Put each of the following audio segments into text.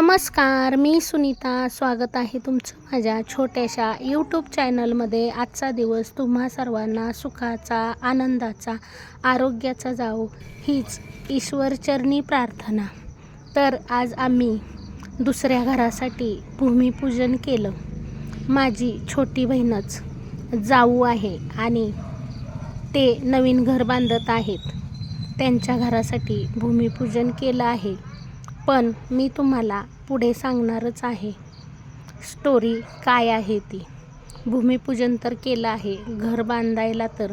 नमस्कार मी सुनीता. स्वागत आहे तुमचं माझ्या छोट्याशा यूट्यूब चॅनलमध्ये आजचा दिवस तुम्हा सर्वांना सुखाचा आनंदाचा आरोग्याचा जाओ हीच ईश्वरचरणी प्रार्थना. तर आज आम्ही दुसऱ्या घरासाठी भूमिपूजन केलं. माझी छोटी बहीणच जाऊ आहे आणि ते नवीन घर बांधत आहेत. त्यांच्या घरासाठी भूमिपूजन केलं आहे. पण मी तुम्हाला पुढे सांगणारच आहे. स्टोरी काय आहे ती? भूमिपूजन तर केलं आहे घर बांधायला तर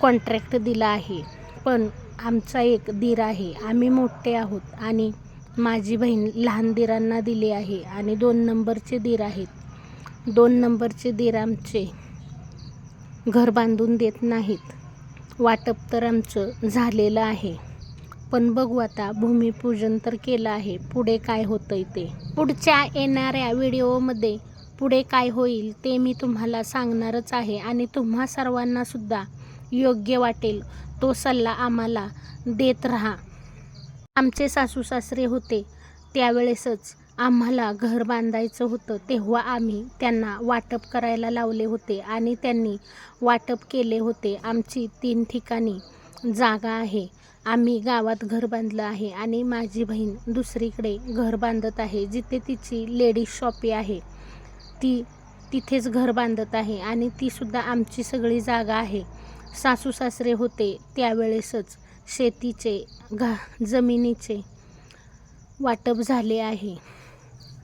कॉन्ट्रॅक्ट दिला आहे. पण आमचा एक दीर आहे आम्ही मोठे आहोत आणि माझी बहीण लहान दिरांना दिली आहे आणि दोन नंबरचे दीर आहेत. दोन नंबरचे दीर आमचे घर बांधून देत नाहीत. वाटप तर आमचं झालेलं आहे. पण बघू आता भूमिपूजन तर केलं आहे. पुढे काय होतंय ते? पुढच्या येणाऱ्या व्हिडिओमध्ये पुढे काय होईल ते मी तुम्हाला सांगणारच आहे आणि तुम्हा सर्वांना सुद्धा योग्य वाटेल तो सल्ला आम्हाला देत राहा. आमचे सासू सासरे होते त्यावेळेसच आम्हाला घर बांधायचं होतं. तेव्हा आम्ही त्यांना वाटप करायला लावले होते आणि त्यांनी वाटप केले होते आमची तीन ठिकाणी. जागा आहे. आम्ही गावात घर बांधलं आहे आणि माझी बहीण दुसरीकडे घर बांधत आहे जिथे तिची लेडीज शॉपी आहे. ती तिथेच घर बांधत आहे आणि तीसुद्धा आमची सगळी जागा आहे. सासू सासरे होते त्यावेळेसच शेतीचे घा जमिनीचे वाटप झाले आहे.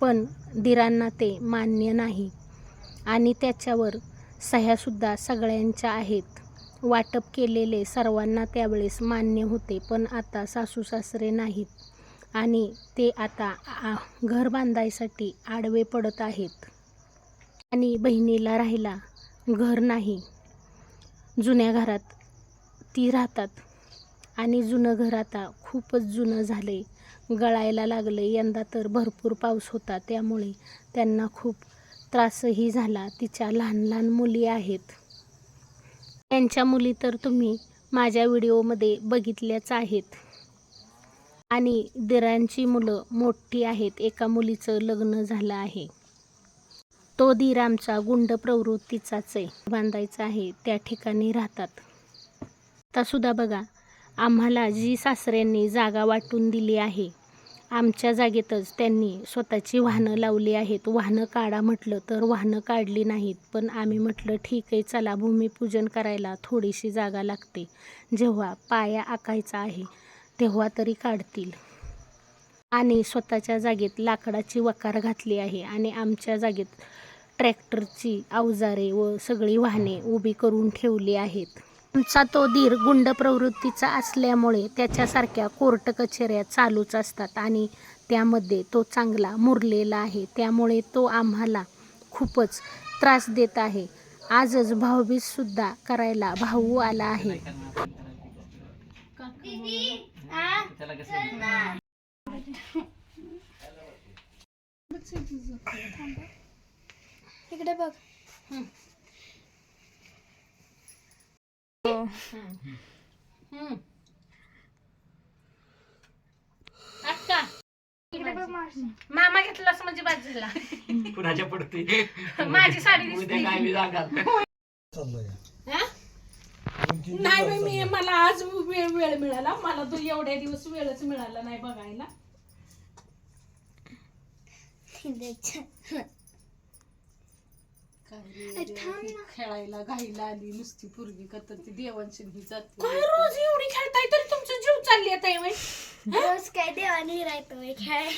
पण दिरांना ते मान्य नाही आणि त्याच्यावर सह्यासुद्धा सगळ्यांच्या आहेत. वाटप केलेले सर्वांना त्यावेळेस मान्य होते पण आता सासू सासरे नाहीत आणि ते आता घर बांधायसाठी आडवे पडत आहेत. आणि बहिणीला राहायला घर नाही. जुन्या घरात ती राहतात आणि जुनं घर आता खूपच जुनं झाले गळायला लागले यंदा तर भरपूर पाऊस होता त्यामुळे त्यांना खूप त्रासही झाला. तिच्या लहान लहान मुली आहेत. त्यांच्या मुली तर तुम्ही माझ्या व्हिडिओमध्ये बघितल्याच आहेत. आणि दिरांची मुलं मोठी आहेत एका मुलीचं लग्न झालं आहे. तो दीर आमचा गुंड प्रवृत्तीचाच आहे. बांधायचा आहे त्या ठिकाणी राहतात. आतासुद्धा बघा आम्हाला जी सासऱ्यांनी जागा वाटून दिली आहे आमच्या जागेतच त्यांनी स्वतःची वाहनं लावली आहेत. वाहनं काढा म्हटलं तर वाहनं काढली नाहीत. पण आम्ही म्हटलं ठीक आहे चला भूमिपूजन करायला थोडीशी जागा लागते. जेव्हा पाया आकायचा आहे तेव्हा तरी काढतील. आणि स्वतःच्या जागेत लाकडाची वकार घातली आहे आणि आमच्या जागेत ट्रॅक्टरची अवजारे व सगळी वाहने उभी करून ठेवली आहेत. आमचा तो दीर गुंड प्रवृत्तीचा असल्यामुळे त्याच्यासारख्या कोर्ट कचेऱ्या चालूच असतात आणि त्यामध्ये तो चांगला मुरलेला आहे. त्यामुळे तो आम्हाला खूपच त्रास देत आहे. आजच भाऊबीजसुद्धा करायला भाऊ आला आहे. इकडे बघ. मामा घेतलास म्हणजे बाद झाला कुणाच्या पडते माझी साडी उद्या काय मी जागा. हा? नाही बाई मी मला आज वेळ वेळ मिळाला. मला तो एवढ्या दिवस वेळच मिळाला नाही बघायला. खेळायला घाईला आली नुसती पोरगी का तर ती देवांशी ही जाते काय रोज एवढी खेळताय तरी तुमचं जीव चालली आता वय रोज काय देवानी राहतो खेळ.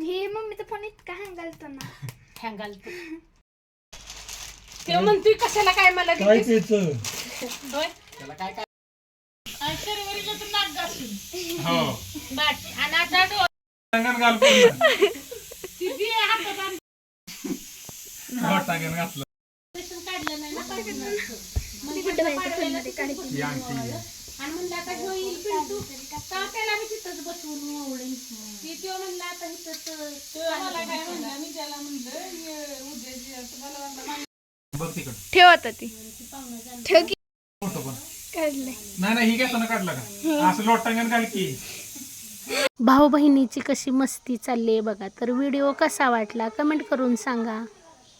हे मम्मीचा फोन इतका हँग घालतो ना हँगाल तू. म्हणतोय कशाला काय मला काय? त्याच? त्याला काय काय. हो. घाल पूर्ण. हो, घातलं. ही अंगठी बघ तिकड ठेव आता ती. ठेव की. फोटो पण. काढले नाही नाही ही घेताना काढला का? असं लोटांगण घाल की. भाऊ बहिणीची कशी मस्ती चालली आहे बघा. तर व्हिडिओ कसा वाटला? कमेंट करून सांगा.